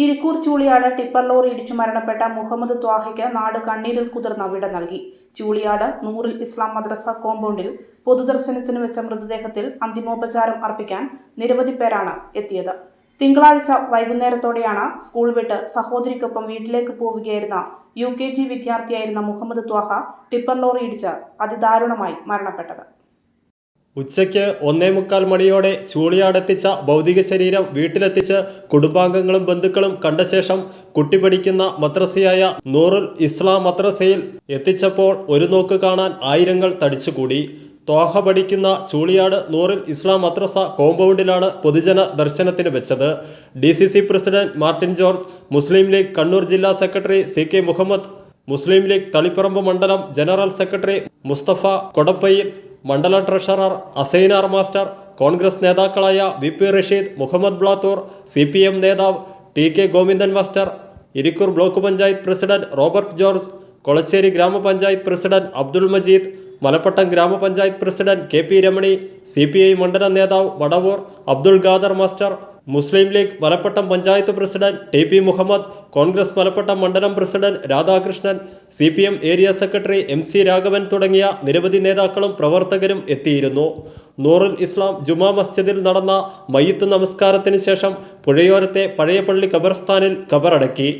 Irikkur Chooliyad tipper lorry ഇടിച്ചു മരണപ്പെട്ട മുഹമ്മദ് ത്വാഹയ്ക്ക് നാട് കണ്ണീരിൽ കുതിർന്ന വിട നൽകി. ചൂളിയാട് നൂറിൽ ഇസ്ലാം മദ്രസ കോമ്പൗണ്ടിൽ പൊതുദർശനത്തിന് വെച്ച മൃതദേഹത്തിൽ അന്തിമോപചാരം അർപ്പിക്കാൻ നിരവധി പേരാണ് എത്തിയത്. തിങ്കളാഴ്ച വൈകുന്നേരത്തോടെയാണ് സ്കൂൾ വിട്ട് സഹോദരിക്കൊപ്പം വീട്ടിലേക്ക് പോവുകയായിരുന്ന യു കെ ജി വിദ്യാർത്ഥിയായിരുന്ന മുഹമ്മദ് ത്വാഹ ടിപ്പർ ലോറി ഇടിച്ച് അതിദാരുണമായി മരണപ്പെട്ടത്. ഉച്ചയ്ക്ക് ഒന്നേ മുക്കാൽ മണിയോടെ ചൂളിയാടെത്തിച്ച ഭൗതിക ശരീരം വീട്ടിലെത്തിച്ച് കുടുംബാംഗങ്ങളും ബന്ധുക്കളും കണ്ട ശേഷം കുട്ടി പഠിക്കുന്ന മദ്രസയായ നൂറുൽ ഇസ്ലാം മദ്രസയിൽ എത്തിച്ചപ്പോൾ ഒരു നോക്ക് കാണാൻ ആയിരങ്ങൾ തടിച്ചുകൂടി. തോഹ പഠിക്കുന്ന ചൂളിയാട് നൂറിൽ ഇസ്ലാം മദ്രസ കോമ്പൗണ്ടിലാണ് പൊതുജന ദർശനത്തിന് വെച്ചത്. D C C president Martin George Muslim League Kannur ജില്ലാ secretary C K Muhammad Muslim League Taliparamba മണ്ഡലം ജനറൽ സെക്രട്ടറി മുസ്തഫ കൊടപ്പയിൽ മണ്ഡല ട്രഷറർ അസൈനാർ മാസ്റ്റർ കോൺഗ്രസ് നേതാക്കളായ V P Rasheed Muhammad Blathur C P M നേതാവ് T K Govindan master Irikkur block panchayat president Robert George Kolacheri ഗ്രാമപഞ്ചായത്ത് president Abdul Majeed Malappattam ഗ്രാമപഞ്ചായത്ത് president K P Ramani C P I മണ്ഡലം നേതാവ് Vadavoor Abdul Khader master Muslim League Malappattam panchayat president T P Muhammad Congress Malappattam മണ്ഡലം president Radhakrishnan C P M area secretary M C Raghavan തുടങ്ങിയ നിരവധി നേതാക്കളും പ്രവർത്തകരും എത്തിയിരുന്നു. നൂറുൽ ഇസ്ലാം ജുമാ മസ്ജിദിൽ നടന്ന മയ്യത്ത് നമസ്കാരത്തിന് ശേഷം പുഴയോരത്തെ പഴയ പള്ളി ഖബർസ്ഥാനിൽ ഖബറടക്കി.